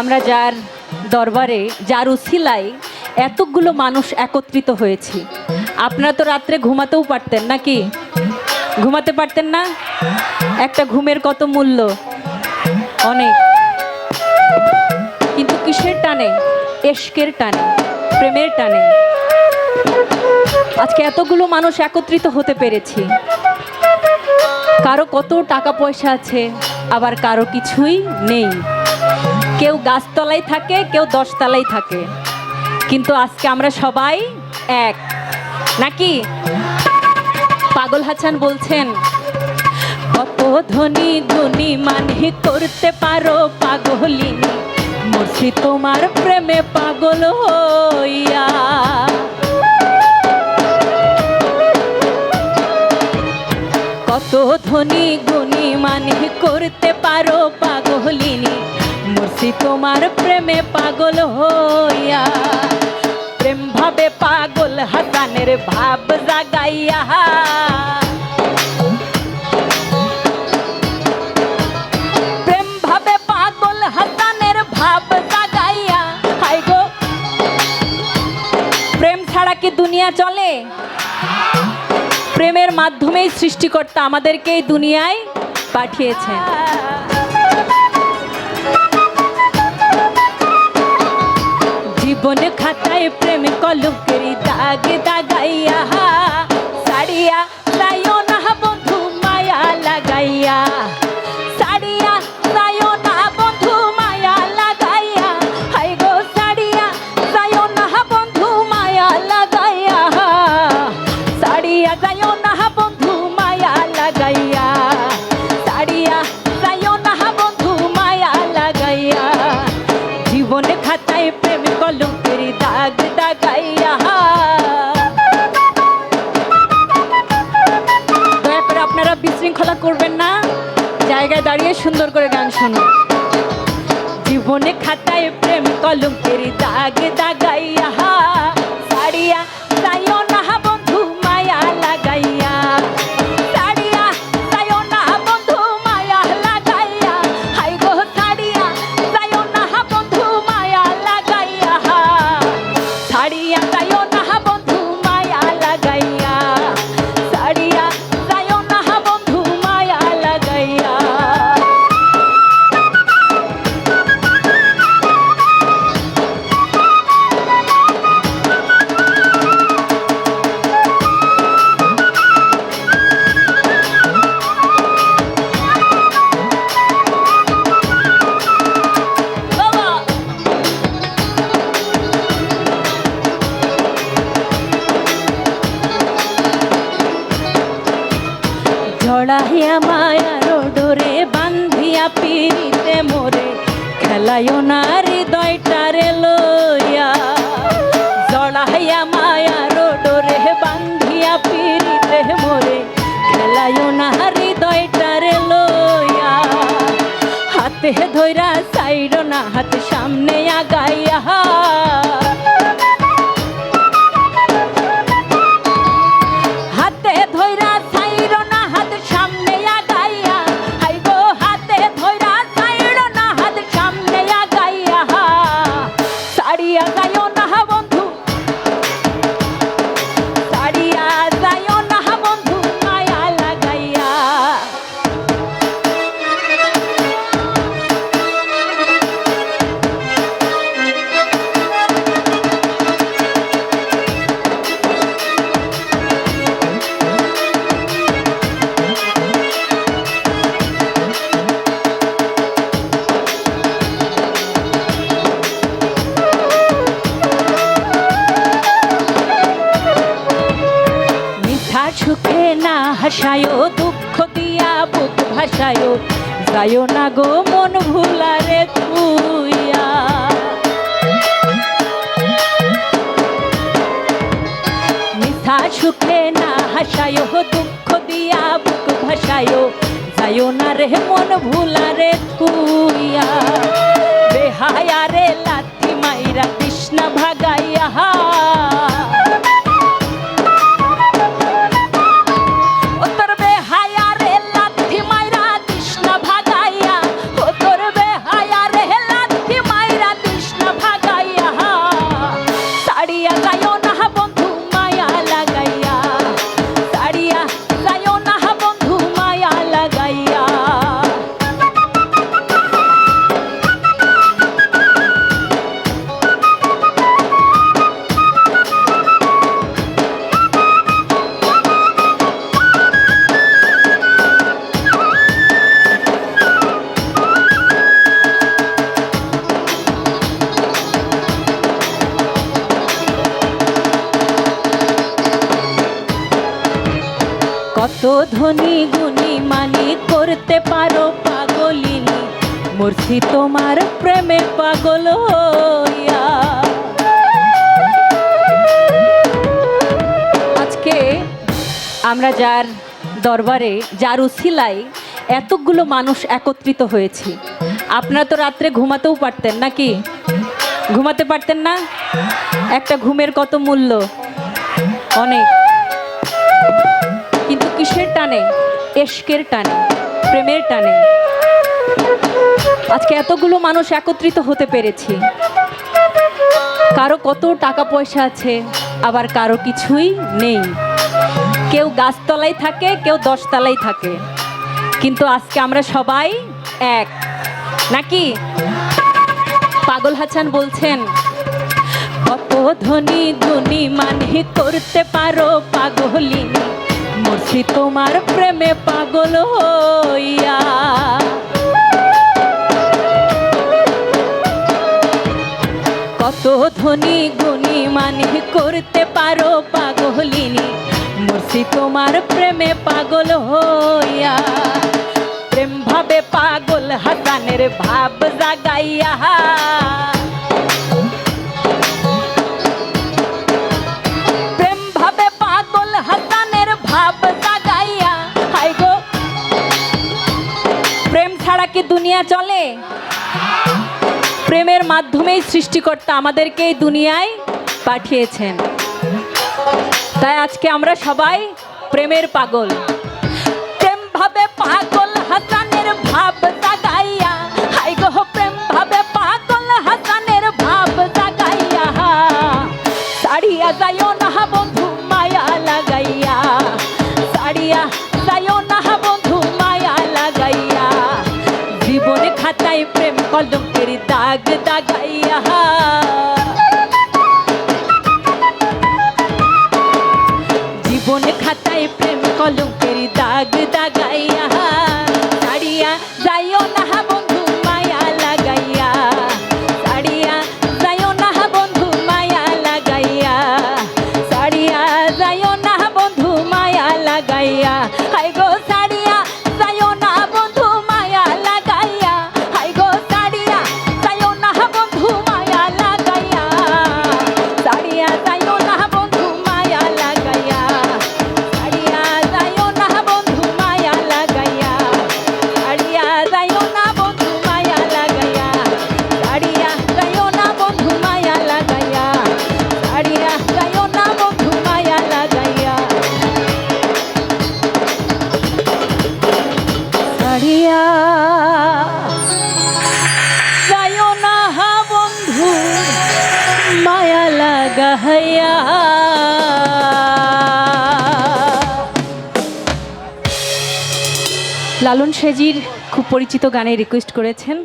আমরা যার দরবারে, যার উসিলায় এতগুলো মানুষ একত্রিত হয়েছি। আপনারা তো রাত্রে ঘুমাতেও পারতেন নাকি? ঘুমাতে পারতেন না? একটা ঘুমের কত মূল্য? অনেক। কিন্তু কিসের টানে? এশকের টানে, প্রেমের টানে। আজকে এতগুলো মানুষ একত্রিত হতে পেরেছি। কারও কত টাকা পয়সা আছে, আবার কারও কিছুই নেই। কেউ গাছতলায় থাকে, কেউ দশতলায় থাকে। কিন্তু আজকে আমরা সবাই এক। নাকি? পাগল হাসান বলছেন, কত ধনী গুণী মানে করতে পারো পাগলিনী। মর্ষি তোমার প্রেমে পাগল হইয়া। কত ধনী গুণী মানে করতে পারো পাগলিনী। মর্ষি তোমার প্রেমে পাগল হইয়া। প্রেম ভাবে পাগল হাসানের ভাব জাগাইয়া। প্রেম ভাবে পাগল হাসানের ভাব জাগাইয়া। হাই গো। প্রেম ছাড়া কি দুনিয়া চলে? প্রেমের মাধ্যমেই সৃষ্টিকর্তা আমাদেরকে এই দুনিয়ায় পাঠিয়েছেন। জীবন খাতায় প্রেম কলঙ্কের দাগ দাগাইয়া সাড়িয়া সুন্দর করে গান শোনো। জীবনে খাতায় প্রেম কলঙ্কের দাগ দাগাইয়া জড়াইয়া মায়ার ডোরে বান্ধিয়া পিরিতে মোরে খেলাইও না হৃদয়টারে লইয়া জড়াইয়া মায়ার ডোরে বান্ধিয়া পিরিতে মোরে খেলাইও না হৃদয়টারে লইয়া হাতে ধইরা সাইড না হাত সামনে আগাইয়া হাসায় দুঃখ দিয়া বুক ভাষায়ও যায়ও না গো মন ভুলারে তুইয়া। মিথা সুখে না হাসায়, দুঃখ দিয়া বুক ভাসায়। যায়ও না রে মন ভুলারে তুইয়া। ধনী গুণী মানি করতে পারো পাগলিনী। মূর্তি তোমার প্রেমে পাগল আজকে আমরা যার দরবারে, যার উসিলায় এতগুলো মানুষ একত্রিত হয়েছি। আপনারা তো রাত্রে ঘুমাতেও পারতেন নাকি? ঘুমাতে পারতেন না? একটা ঘুমের কত মূল্য? অনেক। টানে, এশকের টানে, প্রেমের টানে। আজকে এতগুলো মানুষ একত্রিত হতে পেরেছি। কারও কত টাকা পয়সা আছে, আবার কারও কিছুই নেই। কেউ গাছতলায় থাকে, কেউ দশতলায় থাকে। কিন্তু আজকে আমরা সবাই এক। নাকি? পাগল হাসান বলছেন, কত ধনী ধনী মানে করতে পারো পাগলিনী। মর্ষি তোমার প্রেমে পাগল হইয়া। কত ধনী গুণী মানে করতে পারো পাগলিনী মর্ষি তোমার প্রেমে পাগল হইয়া। প্রেম ভাবে পাগল হাসানের ভাব জাগাইয়া। দুনিয়া চলে। প্রেমের মাধ্যমেই সৃষ্টিকর্তা আমাদেরকে এই দুনিয়ায় পাঠিয়েছেন। তাই আজকে আমরা সবাই প্রেমের পাগল। প্রেম ভাবে পাগল হাসানের কলঙ্কের দাগ দাগাইয়া। জীবন খাতায় প্রেম কলঙ্কের দাগ দাগাইয়া। দাঁড়িয়া যাইও লাগাইয়া লালন সেজির খুব পরিচিত গানে রিকোয়েস্ট করেছেন।